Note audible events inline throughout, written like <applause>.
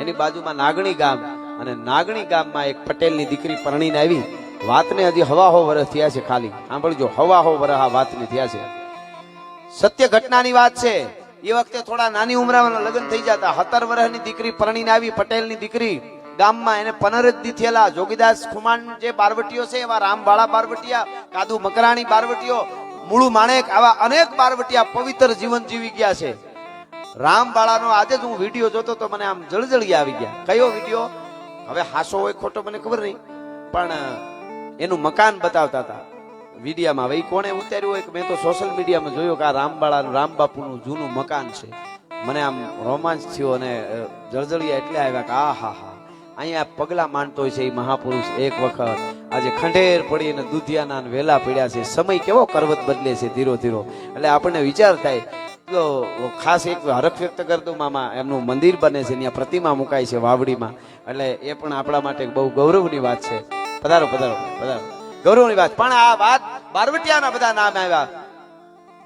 એની બાજુમાં નાગણી ગામ અને નાગણી ગામમાં એક પટેલની દીકરી પરણીને આવી. વાતને હજી હવા હો વર્ષ થયા છે ખાલી. સાંભળજો હવા હો વર્ષ આ વાતની થયા છે. સત્ય ઘટનાની વાત છે. એ વખતે થોડા નાની ઉંમરમાં લગ્ન થઈ જતા હતર વર્ષની દીકરી પરણીને આવી પટેલની દીકરી. ગામમાં એને પનરજદી થયેલા જોગીદાસ ખુમાન જે બારવટીઓ છે, એવા રામવાળા બારવટીયા, કાદુ મકરાણી બારવટીઓ, મૂળું માણેક, આવા અનેક બારવટીયા પવિત્ર જીવન જીવી ગયા છે. રામવાળાનો આજે જ હું વીડિયો જોતો તો મને આમ જળજળી આવી ગયા. કયો વીડિયો? હવે હાસો હોય ખોટો મને ખબર નહીં. પણ એનું મકાન બતાવતા હતા. વિડીયામાં. હવે કોણે ઉતાર્યું હોય કે મેં તો સોશિયલ મીડિયામાં જોયો કે આ રામબાળાનું, રામબાપુનું જૂનું મકાન છે. મને આમ રોમાંચ થયો અને જળજળિયા એટલે આવ્યા કે આ હા હા. અહીંયા પગલા માંડતો હોય છે એ મહાપુરુષ એક વખત. આજે ખંડેર પડી અને દુધિયાના વેલા પડ્યા છે. સમય કેવો કરવત બદલે છે ધીરો ધીરો. એટલે આપણને વિચાર થાય ખાસ એક હરખ વ્યક્ત કરતું મામા. એમનું મંદિર બને છે, ત્યાં પ્રતિમા મુકાય છે વાવડીમાં. એટલે એ પણ આપણા માટે બહુ ગૌરવની વાત છે. પધારો પધારો પધારો. ગૌરવની વાત. પણ આ વાત બારવટિયાના બધા નામ આવ્યા.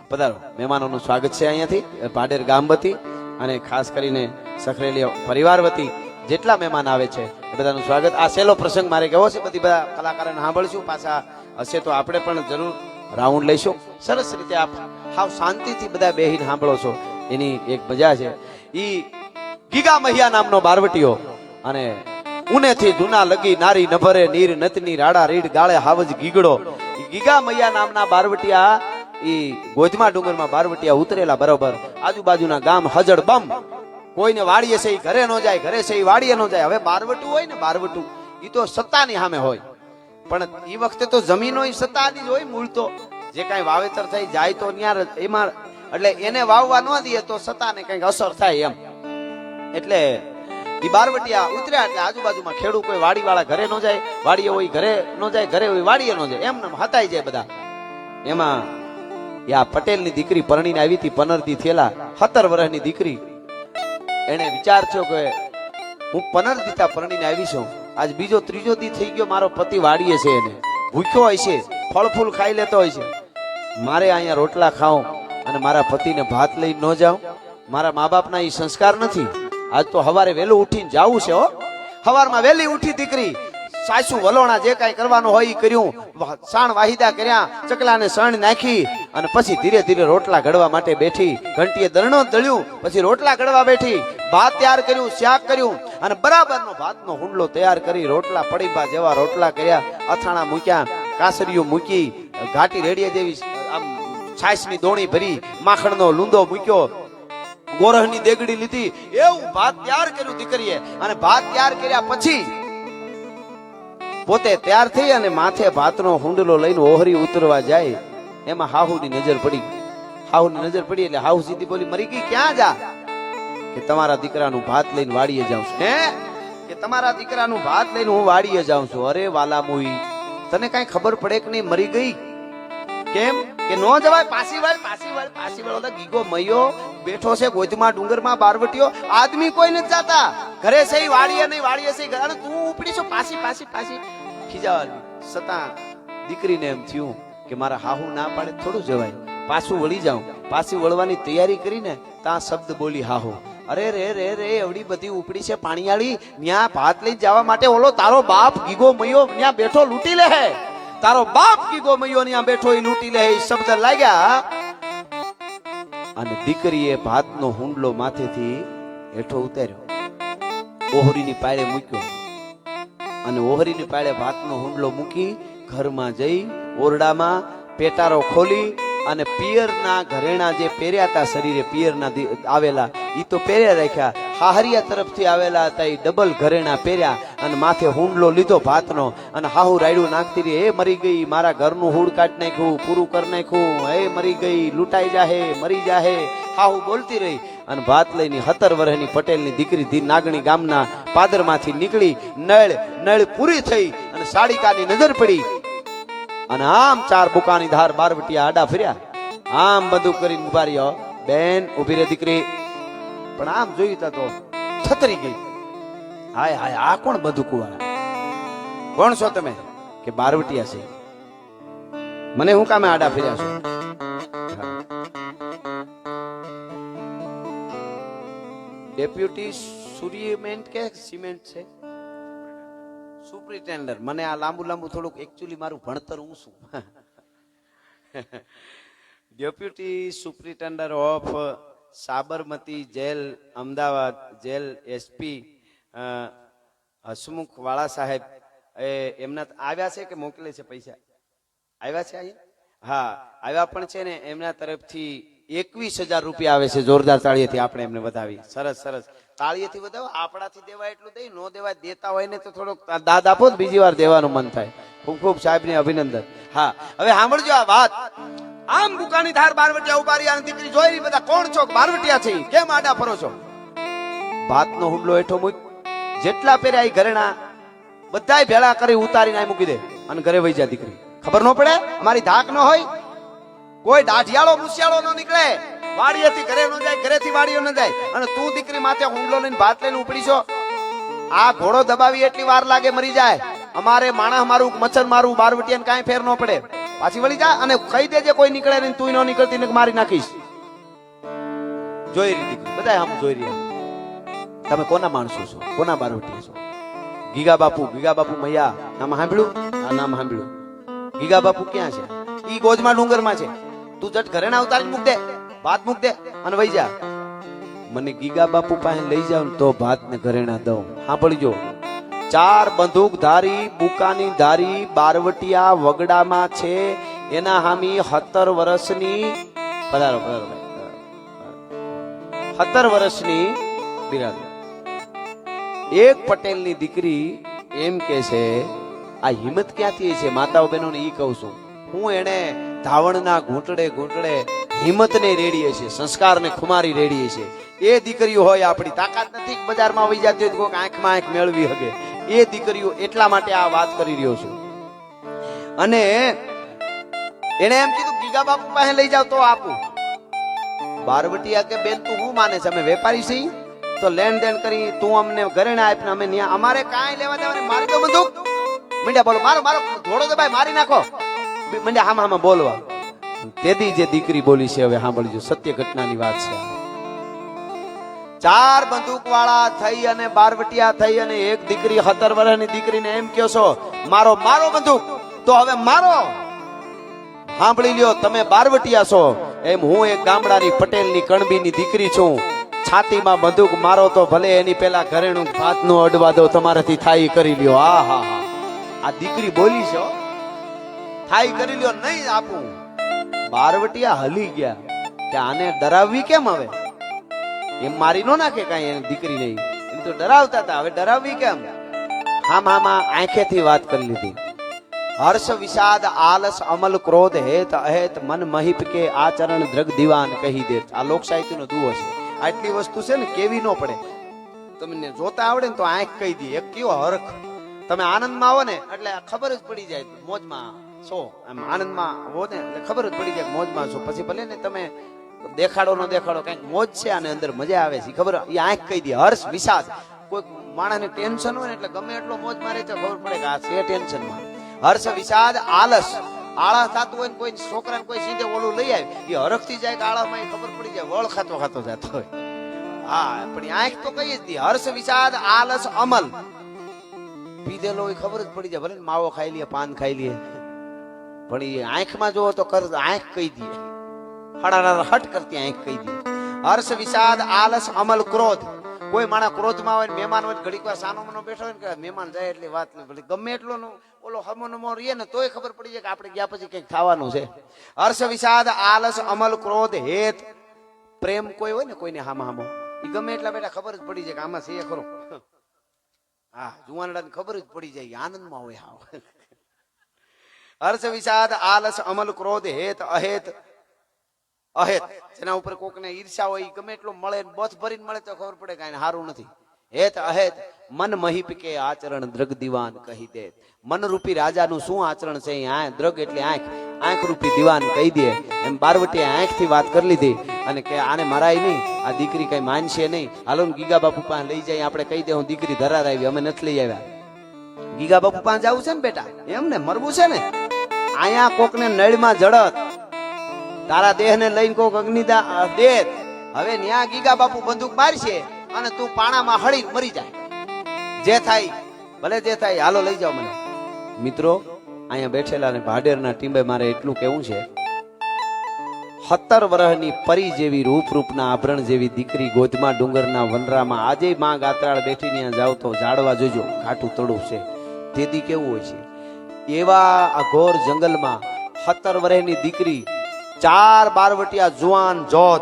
પધારો. મહેમાનોનું સ્વાગત છે અહીંયાથી. પાડેર ગામ વતી અને ખાસ કરીને સખરેલી પરિવાર વતી જેટલા મહેમાન આવે છે, એ બધાનું સ્વાગત. આ સહેલો પ્રસંગ મારે કેવો છે, બધી બધા કલાકારોને સાંભળશું. પાછા હશે તો આપણે પણ જરૂર રાઉન્ડ લઈશું. સરસ રીતે આપ હાવ શાંતિથી બધા બેહીને સાંભળો છો. એની એક મજા છે. ઈ ગીગા મહિયા નામનો બારવટીયો અને ઉનેથી ધૂના લગી નારી નભરે નીર નતની રાડા રીડ ગાળે હાવજ ગીગડો. ગીગા મૈયા નામના બારવટિયા, ઈ ગોધમા ડુંગરમાં બારવટિયા ઉતરેલા બરોબર. આજુબાજુના ગામ હજડ બમ. કોઈને વાડીએ છે ઈ ઘરે ન જાય, ઘરે છે ઈ વાડીએ નો જાય. હવે બારવટું હોય ને બારવટું, ઈ તો સત્તાની સામે હોય. પણ ઈ વખતે તો જમીનો ઈ સત્તાની જ હોય મૂળ તો. જે કાંઈ વાવેતર થઈ જાય તો ત્યાં એમાં એટલે એને વાવવા ન દઈએ તો સત્તાને કંઈક અસર થાય એમ. એટલે એ બારવટિયા ઉતર્યા એટલે આજુબાજુમાં ખેડૂત કોઈ વાડી વાળા ઘરે નો જાય વાડીએ હોય ઘરે ન જાય, ઘરે હોય વાડીએ નો જાય. એમને એમ હતાઈ જાય બધા. એમાં આ પટેલની દીકરી પરણીને આવી હતી, પનરતી થયેલા, સત્તર વર્ષની દીકરી. એને વિચાર થયો કે હું પનરદીતા પરણીને આવી છું. આજ બીજો ત્રીજો દી થઈ ગયો, મારો પતિ વાડીએ છે એને. ભૂખ્યો હોય છે ફળ ફૂલ ખાઈ લેતો હોય છે. મારે અહીંયા રોટલા ખાઉં અને મારા પતિને ભાત લઈ ન જાઉં. મારા મા બાપના એ સંસ્કાર નથી. આજ તો હવારે વહેલું ઉઠીને જાવું છે, હો. હવારમાં વહેલી ઉઠી દીકરી, સાસુ વલોણા જે કાંઈ કરવાનું હોય એ કર્યું. સાણ વાહિદા કર્યા, ચકલાને સણ નાખી અને પછી ધીરે ધીરે રોટલા ઘડવા માટે બેઠી. ઘંટીએ દરણો દળ્યું, પછી રોટલા ઘડવા બેઠી. ભાત તૈયાર કર્યું, શાક કર્યું અને બરાબરનો ભાતનો હુંડલો તૈયાર કરી રોટલા પડીબા જેવા રોટલા કર્યા. અથાણા મૂક્યા, કાસરીઓ મૂકી, ઘાટી રેડીએ આમ છાશની દોણી ભરી માખણનો લૂંદો મૂક્યો. ગોરહની દેગડી લીધી. એવું ભાત તૈયાર કર્યું દીકરીએ. અને ભાત તૈયાર કર્યા પછી પોતે તૈયાર થઈ અને માથે ભાતનો હુંડલો લઈને ઓહરી ઉતરવા જાય. એમાં હાહુની નજર પડી. હાહુની નજર પડી એટલે હાહુ સીધી બોલી, મરી ગઈ, ક્યાં જા? કે તમારા દીકરાનું ભાત લઈને વાડીએ જાઉં છું. હે? કે તમારા દીકરાનું ભાત લઈને હું વાડીએ જાઉં છું. અરે વાલા મુઈ તને કાંઈ ખબર પડે કે નહીં? મરી ગઈ? કેમ? કે નો જવાય પાસી વાળ પાસી વાળ પાસી વાળ. ગીગો મયો બેઠો છે ગોધમાં ડુંગરમાં બારવટીઓ. આદમી કોઈ નથી જાતા. ઘરે છે વાળીએ નહીં વાળીએ છે ઘરે. તું ઉપડી છો પાસી પાસી પાસી ખીજાવાની. સતા દીકરીને એમ થયું કે મારા હાહુ ના પાડે, થોડું જવાય. પાછું વળી જાઉં. પાછી વળવાની તૈયારી કરીને ત્યાં શબ્દ બોલી હાહુ. અરે રે રે રે, એવડી બધી ઉપડી છે પાણીયાળી. ન્યા ભાત લઈ જવા માટે ઓલો તારો બાપ ગીગો મૈયો ન્યા બેઠો લૂંટી લે હે. તારો બાપ કીધો મયો ન્યા બેઠો એ લૂંટી લે. એ શબ્દ લાગ્યા. અને દીકરીએ ભાતનો હુંડલો માથેથી હેઠો ઉતાર્યો. ઓહરીની પાળે મૂક્યો. અને ઓહરીની પાળે ભાતનો હુંડલો મૂકી ઘરમાં જઈ ઓરડામાં પેટારો ખોલી અને પિયરના ઘરેણા જે પહેર્યા હતા, શરીરે પિયરના આવેલા એ તો પહેર્યા રાખ્યા. હાહરિયા તરફથી આવેલા હતા, એ ડબલ ઘરેણા પહેર્યા અને માથે હુંડલો લીધો ભાતનો અને હાહુ રાયડું નાખતી રહી. એ મરી ગઈ, મારા ઘરનું હુડ કાઢી નાખ્યું, પૂરું કરી નાખ્યું. એ મરી ગઈ, લૂંટાઈ જાહે, મરી જાહે. હાહુ બોલતી રહી અને ભાત લઈને હતર વર્ષની પટેલની દીકરી ધી નાગણી ગામના પાદરમાંથી નીકળી. નળ નળ પૂરી થઈ અને સાડિકાની નજર પડી. અને આમ ચાર બુકાની ધાર બારવટિયા આડા ફર્યા. આમ બધું કરીને ઊભા રહ્યો. બેન ઊભી રે દીકરી. પણ આમ જોયું તા છતરી ગઈ. હાય હાય, આ કોણ બધું કુવાળા કોણ છો તમે કે બારવટિયા છે? મને હું કામે આડા ફેર્યા છો? ડેપ્યુટી સુરિમેન્ટ કે સિમેન્ટ છે? સુપ્રિન્ટેન્ડર મને આ લાંબુ લાંબુ થોડુંક એકચ્યુઅલી મારું ભણતર હું છું <laughs> deputy superintendent of Sabarmati jail, Ahmedabad jail SP Hasmukh Vala Saheb, એ એમના આવ્યા છે કે મોકલે છે પૈસા? આવ્યા છે અહીંયા? હા, આવ્યા પણ છે ને એમના તરફથી એકવીસ હજાર રૂપિયા આવે છે જોરદાર તાળીએથી આપણે એમને વધાવી. સરસ સરસ. તાળીએથી વધાવો, આપણાથી દેવાય એટલું દઈ, નો દેવાય દેતા હોય ને તો થોડોક દાદ આપો બીજી વાર દેવાનું મન થાય. ખૂબ ખૂબ સાહેબને અભિનંદન. હા, હવે સાંભળજો આ વાત. આમ બુકાની ધાર બારવટિયા ઉભારી અને દીકરી જોઈ રહી, બધા કોણ છો? બારવટિયા છે? કેમ આડા ફરો છો? ભાતનો હુંડલો હેઠો મૂક. જેટલા પહેર્યા એ ઘરેણા. બધાય ભેળા કરી ઉતારીને આ મૂકી દે. અને ઘરે વહી જા દીકરી. ખબર ન પડે? અમારી ધાક ન હોય. કોઈ દાઢિયાળો મુસિયાળો ન નીકળે. વાડીએથી ઘરે ન જાય, ઘરેથી વાડીઓ ન જાય. અને તું દીકરી માથે હુંડલો લઈને ભાત લઈને ઉપડી છો. આ ઘોડો દબાવી એટલી વાર લાગે મરી જાય. અમારે માણસ મારું, મચ્છર મારું બારવટિયાને કાંઈ ફેર ન પડે. પાછી વળી જા અને કહી દેજે કોઈ નીકળે નહીં તું ન નીકળતી ને મારી નાખીશ. જોઈ રહી બધા આમ જોઈ રહ્યા. તમે કોના માણસો છો? કોના બારોટી છો? ગીગા બાપુ ગીગા બાપુ મૈયા નામ સાંભળ્યું? આ નામ સાંભળ્યું. ગીગા બાપુ ક્યાં છે? ઈ ગોજમાં ડુંગરમાં છે. તું જટ ઘરે ના ઉતારી મૂક દે ભાત મૂક દે અને વહી જા. મને ગીગા બાપુ પાસે લઈ જાવ તો ભાત ને ઘરે ના દઉં. સાંભળજો. ચાર બંદૂક ધારી, બુકાની ધારી, બારવટિયા વગડામાં છે. એના હામી સત્તર વર્ષની, પધારો પધારો સત્તર વર્ષની બિરાદર. એક પટેલની દીકરી એમ કે છે, આ હિંમત ક્યાંથી છે? માતાઓ બહેનોને ઈ કહું છું. હું એને ધાવણના ઘૂંટડે ઘૂંટડે હિંમતને રેડીએ છે સંસ્કારને ખુમારી રેડીએ છે એ દીકરીઓ હોય આપણી. તાકાત નથી બજારમાં આવી જતી હોય કોઈક આંખમાં આંખ મેળવી શકે એ દીકરીઓ એટલા માટે આ વાત કરી રહ્યો છું. અને એને એમ કીધું ગીગા બાપુ પાસે લઈ જાવ તો આપું. બારવટીયા કે બેન, તું હું માને છે? અમે વેપારી છીએ. તો લેણ દેણ કરી, તું અમને ઘરેણા આપ અમે ત્યાં અમારે કાંઈ લેવા દેવાની મારી દો બંદૂક મંડ્યા, બોલો, મારો મારો, ઘોડો તો ભાઈ મારી નાખો. મંડ્યા, હામાં હામાં, બોલવા. તેથી જે દીકરી બોલી છે, હવે સાંભળજો, સત્ય ઘટનાની વાત છે. ચાર બંદૂક વાળા થઈ અને બારવટિયા થઈ અને એક દીકરી સત્તર વર્ષની દીકરીને એમ કહો છો, મારો મારો બંદૂક, તો હવે મારો. સાંભળી લ્યો, તમે બારવટિયા છો. એમ હું એક ગામડાની પટેલની કણબીની દીકરી છું. છાતીમાં બંદૂક મારો તો ભલે એની પેલા ઘરેણું ભાતનો અડવા દો તમારાથી થાય કરી લ્યો. આ હા હા. આ દીકરી બોલી છો. થાય કરી લ્યો, નહીં આપું. બારવટિયા હલી ગયા. કે આને ડરાવવી કેમ હવે? એમ મારી નો નાખે કાંઈ એની દીકરી નહીં. એમ તો ડરાવતા હતા. હવે ડરાવવી કેમ? હા મામા આંખેથી વાત કરી લીધી. હર્ષ વિષાદ આલસ અમલ ક્રોધ હેત અહેત મન મહિપ કે આચરણ દ્રગ દિવાન કહી દે આ લોક સાહિત્યનો દુઓ છે. આટલી વસ્તુ છે ને કેવી નો પડે. તમને જોતા આવડે ને તો આંખ કહી દે. એક કેવો હરખ? તમે આનંદમાં આવો ને એટલે ખબર જ પડી જાય મોજમાં. છો એમ આનંદમાં હો ને એટલે ખબર જ પડી જાય મોજમાં છો. પછી ભલે ને તમે દેખાડો, ન દેખાડો, કંઈક મોજ છે આને અંદર, મજા આવે છે. ખબર? એ આંખ કહી દે, હર્ષ, વિષાદ. કોઈ માણસને ટેન્શન હોય ને એટલે ગમે એટલો મોજ મારે તો ખબર પડે કે આ છે ટેન્શનમાં. હર્ષ, વિષાદ, આલસ. આળસ થતું હોય કોઈ છોકરાને કોઈ સીધે ઓલું લઈ આવે. એ હરખથી જાય કે આળસમાં એ ખબર પડી જાય, વળ ખાતો ખાતો જતો હોય. હા, પણ આંખ તો કઈ જ દી. હર્ષ, વિષાદ, આલસ, અમલ. પીધેલો હોય ખબર જ પડી જાય, ભલે માવો ખાઈ લે, પાન ખાઈ લે. પણ એ આંખમાં જોવો તો કર, આંખ કહી દે. હડાડા હટ કરતી આંખ કહી દી હર્ષ, વિષાદ, આલસ, અમલ, ક્રોધ. કોઈ માણા ક્રોધમાં હોય ને મહેમાન હોય ઘડીક વાર સાનો મનો બેઠો હોય ને મહેમાન જાય એટલે વાત ભલે. ગમે એટલો નો ઓલો હમો નમો રહીએ ને તોય ખબર પડી જાય કે આપણે ગયા પછી કંઈક થવાનું છે. હર્ષ, વિષાદ, આલસ, અમલ, ક્રોધ હેત પ્રેમ કોઈ હોય ને કોઈને હામા હામો. એ ગમે એટલા બેટા ખબર જ પડી જાય કે આમાં છે ખરો. હા જુવાનડા ખબર જ પડી જાય આનંદમાં હોય હા હર્ષ, વિષાદ, આલસ, અમલ, ક્રોધ હેત અહેત અહેત. જેના ઉપર કોકને ઈર્ષા હોય ગમે એટલું મળે બથ ભરીને મળે તો ખબર પડે કાંઈ સારું નથી. હેત અહેત, મન મહિપ કે આચરણ દ્રગ દિવાન કહી દે. મન રૂપી રાજાનું શું આચરણ છે? આ દ્રગ એટલે આંખ. આંખ રૂપી દિવાન કહી દે. એમ બારવટી આંખથી વાત કરી લીધી અને કે આને મરાય નહીં. આ દીકરી કઈ માનશે નહીં. હાલો ગીગા બાપુ પાસે લઈ જાય આપણે કહી દે, હું દીકરી ધરાર આવી. અમે નથી લઈ આવ્યા. ગીગા બાપુ પાસે જવું છે ને બેટા? એમ ને મરવું છે ને? અહીંયા કોકને નળમાં જડત. તારા દેહને લઈને કોક અગ્નિદા દે હવે ન્યા ગીગા બાપુ બંદૂક મારશે અને તું પાણામાં હળી મરી જાય. જે થાય, ભલે જે થાય, હાલો લઈ જાઓ મને. મિત્રો, અહીંયા બેઠેલા ને ભાડેરના ટીમે મારે એટલું કેવું છે. સત્તર વર્ષની પરી જેવી રૂપ રૂપના આભરણ જેવી દીકરી ગોધમાં ડુંગરના વનરામાં આજે માં ગાતરાળ બેઠી ત્યાં જાવ તો જાડવા જોજો, ખાટું તળું છે. તેથી કેવું હોય છે? એવા આ ઘોર જંગલમાં સત્તર વર્ષની દીકરી ચાર બારવટિયા જુવાન જોત.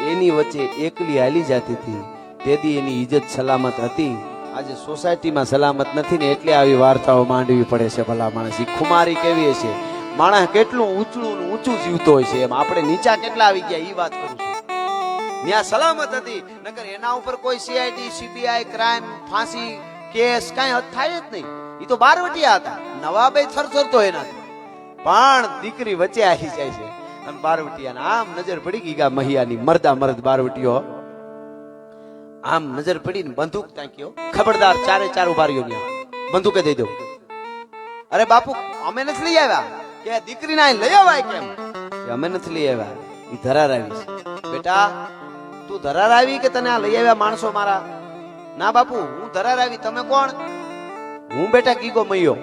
એની વચ્ચે એકલી હાલી જતી હતી. તેથી એની ઇજ્જત સલામત હતી. આજે સોસાયટીમાં સલામત નથી ને એટલે આવી વાર્તાઓ માંડવી પડે છે ભલા માણસ. ખુમારી કેવી હશે? માણસ કેટલું ઊંચું ઊંચું જીવતો હોય છે એમ. આપણે નીચા કેટલા આવી ગયા એ વાત કરું છું. ત્યાં સલામત હતી. નકર એના ઉપર કોઈ સીઆઈડી સીબીઆઈ ક્રાઇમ ફાંસી, કેસ કાંઈ થાય જ નહીં. એ તો બારવટિયા હતા. નવાબે થરથરતો એનાથી. પણ દીકરી વચ્ચે આવી જાય છે. અને બારવટિયાને આમ નજર પડી ગઈ ગા મહિયાની મરદા મરદ બારવટીઓ. આમ નજર પડીને બંદૂક તાક્યો ખબરદાર ચારે ચાર ઉભારીઓ ત્યાં બંદૂકે દઈ દો અરે બાપુ, અમે નથી લઈ આવ્યા? કે દીકરીને અહીં લઈ આવ્યા કેમ? અમે નથી લઈ આવ્યા. એ ધરાર આવી છે. બેટા, તું ધરાર આવી કે તને આ લઈ આવ્યા માણસો મારા? ના બાપુ, હું ધરાર આવી. તમે કોણ? હું બેટા ગીગો મૈયો.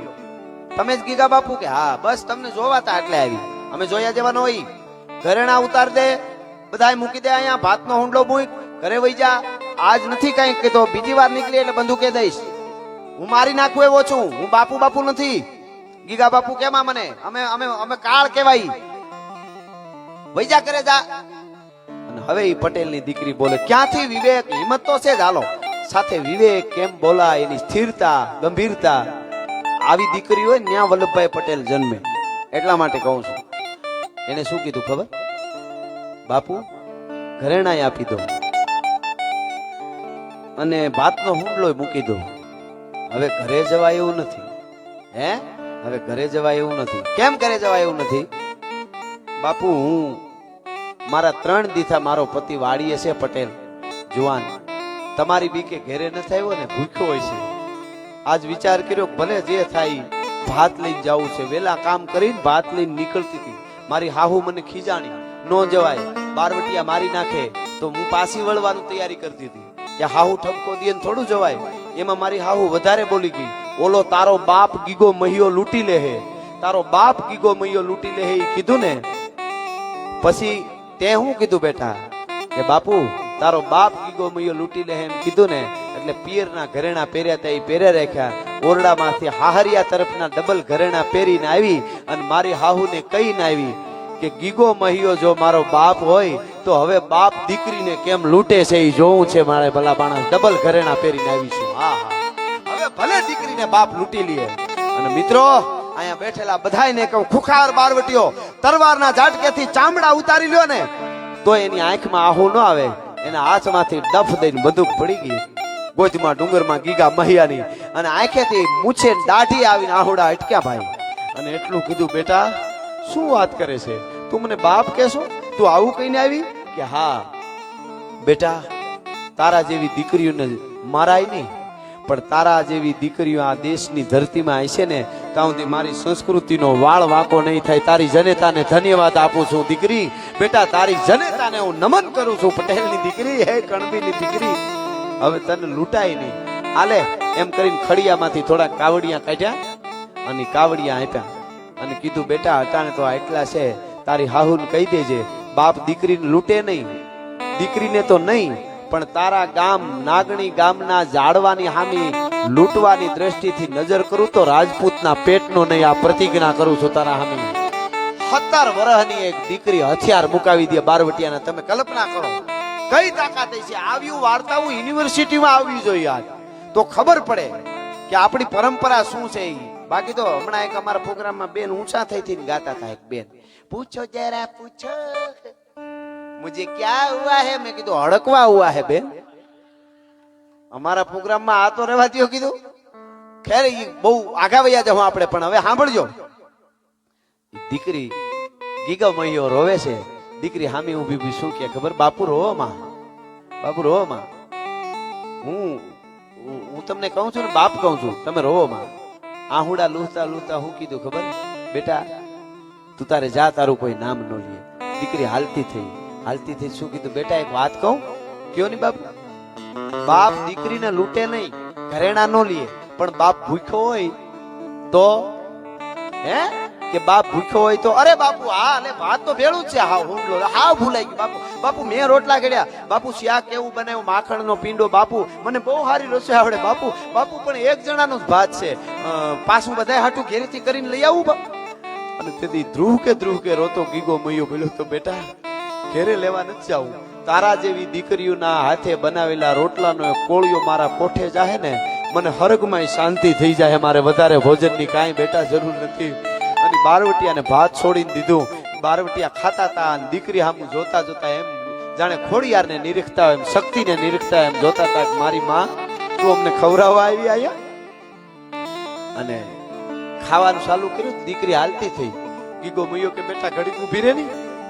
તમે જ ગીગા બાપુ કે, હા, બસ તમને જોવાતા એટલે આવી. અમે જોયા જવાનો હોય. ઘરેણા ઉતાર દે, બધાય મૂકી દે, અહીંયા ભાતનો હુંડલો મૂક, ઘરે વહી જા. આજ નથી કઈ કીધો બીજી વાર નીકળી એટલે બંદૂકે દઈશ. હું મારી નાખું એવો છું, હું બાપુ બાપુ નથી. ગીગા બાપુ કેમાં મને? અમે અમે અમે કાળ કેવાય વૈજા કરે જા. અને હવે પટેલ પટેલની દીકરી બોલે, ક્યાંથી વિવેક? હિંમત તો છે જ, હાલો. સાથે વિવેક કેમ બોલાય, એની સ્થિરતા, ગંભીરતા આવી દીકરી હોય ત્યાં વલ્લભભાઈ પટેલ જન્મે. એટલા માટે કહું છું. એને શું કીધું ખબર? બાપુ, ઘરેણાય આપી દો. અને ભાતનો હુંડલો મૂકી દો. હવે ઘરે જવાય એવું નથી. હે? હવે ઘરે જવાય એવું નથી. કેમ ઘરે જવાય એવું નથી? બાપુ, હું મારા ત્રણ દીથા મારો પતિ વાળીએ છે પટેલ, જુવાન. તમારી બીકે ઘેરે નથી આવ્યો ને, ભૂખ્યો હોય છે. આજ વિચાર કર્યો, ભલે જે થાય, ભાત લઈને જવું છે. વેલા કામ કરીને ભાત લઈને નીકળતી હતી. મારી હાહુ મને ખીજાણી. નો જવાય. બારવટિયા મારી નાખે. તો હું પાછી વળવાનું તૈયારી કરતી હતી. કે હાહુ ઠપકો દે થોડું જવાય. એમાં મારી હાહુ વધારે બોલી ગઈ. ઓલો તારો બાપ ગીગો મહિયો લૂંટી લે તારો બાપ ગીગો મહિયો લૂંટી લે ઈ કીધું ને. પછી તે હું કીધું બેટા? કે બાપુ, તારો બાપ ગીગો મૈયો લૂંટી લે એમ કીધું ને. એટલે પિયરના ઘરેણા પહેર્યા હતા એ પહેરે રાખ્યા. ઓરડામાંથી હાહરિયા તરફના ડબલ ઘરેણા પહેરીને આવી અને મારી હાહુને કહીને આવી કે, ગીગો મહિયો, જો મારો બાપ હોય, તો હવે બાપ દીકરીને કેમ લૂંટે છે? એ જોવું છે મારે ભલા માણસ ડબલ ઘરેણા પહેરીને આવી છું. હા હા. હવે ભલે દીકરીને બાપ લૂંટી લે. અને મિત્રો, અહીંયા બેઠેલા બધાયને કહું ખુખાર બારવટીઓ, તરવારના ઝાટકેથી ચામડા ઉતારી લ્યો ને, તો એની આંખમાં આહુ ન આવે. એના હાથમાંથી ડફ દઈને બંદૂક પડી ગઈ. ગોજમાં ડુંગરમાં ગીગા મહિયાની અને આંખેથી મૂછે દાઢી આવીને આહુડા અટક્યા ભાઈ. અને એટલું કીધું, બેટા, શું વાત કરે છે? તું મને બાપ કહેશો? તું આવું કહીને આવી? કે, હા, બેટા, તારા જેવી દીકરીઓને મારાય નહીં, પણ તારા જેવી દીકરીઓ આ દેશની ધરતીમાં હશે ને, ત્યાં સુધી મારી સંસ્કૃતિનો વાળ વાંકો નહીં થાય. તારી જનેતાને ધન્યવાદ આપું છું, દીકરી. બેટા, તારી જનેતાને હું નમન કરું છું, પટેલની દીકરી, હે, કણબીની દીકરી. હવે તને લૂંટાય નહીં. આલે એમ કરીને ખડિયામાંથી થોડા કાવડિયા કાઢ્યા અને કાવડિયા આપ્યા. અને કીધું, બેટા, અટાણે તો એટલા છે, તારી હાહુને કહી દેજે, બાપ દીકરીને લૂંટે નહીં. દીકરીને તો નહીં, પણ તારા ગામ, નાગણી ગામના જાળવાની હામી લૂંટવાની દ્રષ્ટિથી નજર કરું તો રાજપૂતના પેટનો નહીં, આ પ્રતિજ્ઞા કરું છું તારા હામી. સત્તર વર્ષની એક દીકરી હથિયાર મુકાવી દે બારવટિયાના, તમે કલ્પના કરો. કઈ તાકાત છે આવ્યું વાર્તા હું યુનિવર્સિટીમાં આવવી જોઈએ આજ. તો ખબર પડે કે આપણી પરંપરા શું છે એ બાકી તો હમણાં એક અમારા પ્રોગ્રામમાં બેન ઊંચા થઈ થઈને ગાતા હતા એક બેન. પૂછો જરા, પૂછો. મુજે ક્યાં હુઆ હે? મેં કીધું, હડકવા હુઆ હે બેન. અમારા પ્રોગ્રામમાં આ તો રહેવા દો કીધું. ખેર એ બહુ આગા વયા જવા આપણે પણ. હવે સાંભળજો. દીકરી ગીગમૈયો રોવે છે. દીકરી હામી ઊભી ઊભી શું કે? ખબર? બાપુ રો માં. બાપુ રો માં. હું, હું- તમને કહું છું ને, બાપ કહું છું. તમે રોવો માં. આહુડા લૂહતા લૂહતા હું કીધું, ખબર? બેટા, તું તારે જા, તારું કોઈ નામ ન લે. દીકરી હાલતી થઈ. હાલતી થઈ શું કીધું? બેટા, એક વાત કહું? કયો ની બાપ? બાપ દીકરીને લૂંટે નહીં, ઘરેણા નો લે. પણ બાપ ભૂખ્યો હોય તો, હે? કે બાપ ભૂખ્યો હોય તો, અરે બાપુ, હા અને ભાત તો ભેળું છે. હા, હું હા, ભૂલાઈ ગયું. બાપુ બાપુ, મેં રોટલા ગળ્યા. બાપુ, શાક કેવું બનાવ્યું માખણનો પીંડો, બાપુ, મને બહુ સારી રસોઈ આવડે, બાપુ બાપુ, પણ એક જણાનો જ ભાત છે. પાછું બધાય હાટું ઘેરેથી કરીને લઈ આવું, બાપુ. અને તેથી ધ્રુવ કે ધ્રુવ કે રોતો ગીગો મયો બોલ્યો, તો બેટા, ઘેરે લેવા નથી આવું તારા જેવી દીકરીઓના હાથે બનાવેલા રોટલાનો કોળિયો મારા કોઠે જાહે ને, મને હરગમાં શાંતિ થઈ જાય મારે વધારે ભોજનની કાંઈ બેટા જરૂર નથી. અને બારવટિયાને ભાત છોડીને દીધું. બારવટિયા ખાતા હતા અને દીકરી સામું જોતા જોતા એમ જાણે ખોડિયારને નિરીખતા હોય એમ, શક્તિને નિરીખતા એમ જોતા તા કે મારી માં, તું અમને ખવડાવવા આવી આયા? અને ખાવાનું ચાલુ કર્યું દીકરી હાલતી થઈ. ગીગો મૈયો કે બેટા ઘડીક ઊભી રે ની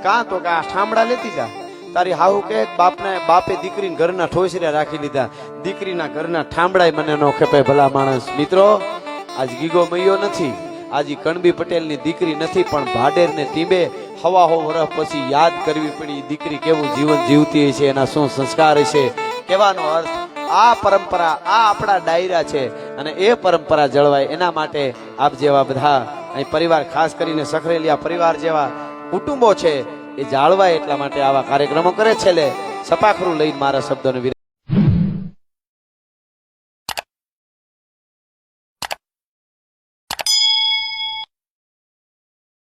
કાં તો કે આ ઠામડા લેતી જા. તારી હાહુ કે બાપને, બાપે દીકરીને ઘરના ઠોસરિયા રાખી લીધા. દીકરીના ઘરના ઠામડાય મને નો ખેપે ભલા માણસ. મિત્રો, આજ ગીગો મૈયો નથી. આજ કણબી પટેલની દીકરી નથી, પણ ભાડેરને ટીંબે હવા હો વરસ પછી યાદ કરવી પડી. દીકરી કેવું જીવન જીવતી હશે, એના શું સંસ્કાર છે કહેવાનો અર્થ, આ પરંપરા, આ આપણા ડાયરા છે અને એ પરંપરા જળવાય. એના માટે આપ જેવા બધા અહીં પરિવાર, ખાસ કરીને સખરેલિયા પરિવાર જેવા કુટુંબો છે, એ જાળવાય એટલા માટે આવા કાર્યક્રમો કરે છે લે. સપાખરું લઈને મારા શબ્દોને